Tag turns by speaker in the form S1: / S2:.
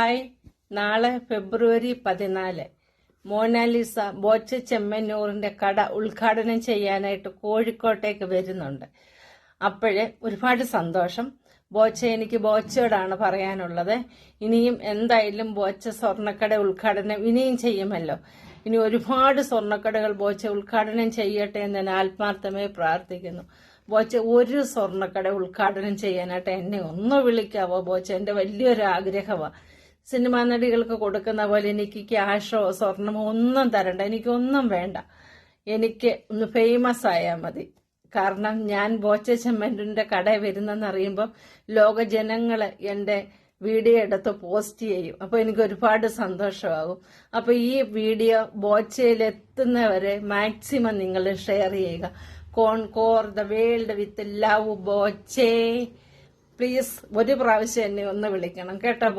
S1: Hi നാളെ ഫെബ്രുവരി പതിനാല്. മോനാലിസ ബോച്ച ചെമ്മന്നൂറിന്റെ കട ഉദ്ഘാടനം ചെയ്യാനായിട്ട് കോഴിക്കോട്ടേക്ക് വരുന്നുണ്ട്. അപ്പോഴേ ഒരുപാട് സന്തോഷം. ബോച്ച എനിക്ക് ബോച്ചയോടാണ് പറയാനുള്ളത്. ഇനിയും എന്തായാലും ബോച്ച സ്വർണക്കട ഉദ്ഘാടനം ഇനിയും ചെയ്യുമല്ലോ. ഇനി ഒരുപാട് സ്വർണക്കടകൾ ബോച്ച ഉദ്ഘാടനം ചെയ്യട്ടെ എന്ന് ഞാൻ ആത്മാർത്ഥമായി പ്രാർത്ഥിക്കുന്നു. ബോച്ച ഒരു സ്വർണക്കട ഉദ്ഘാടനം ചെയ്യാനായിട്ട് എന്നെ ഒന്ന് വിളിക്കാവോ? ബോച്ച എന്റെ വലിയൊരു ആഗ്രഹമാണ് സിനിമാ നടികൾക്ക് കൊടുക്കുന്ന പോലെ എനിക്ക് ക്യാഷോ സ്വർണമോ ഒന്നും തരണ്ട. എനിക്കൊന്നും വേണ്ട. എനിക്ക് ഒന്ന് ഫേമസ് ആയാൽ മതി. കാരണം ഞാൻ ബോച്ച ചെമ്മന്റിന്റെ കട വരുന്നെന്നറിയുമ്പം ലോക ജനങ്ങൾ എന്റെ വീഡിയോ എടുത്ത് പോസ്റ്റ് ചെയ്യും. അപ്പോൾ എനിക്ക് ഒരുപാട് സന്തോഷമാകും. അപ്പോൾ ഈ വീഡിയോ ബോച്ചയിൽ എത്തുന്നവരെ മാക്സിമം നിങ്ങൾ ഷെയർ ചെയ്യുക. Conquer the world with love Boche. Please ഒരു പ്രാവശ്യം എന്നെ ഒന്ന് വിളിക്കണം. കേട്ടോ?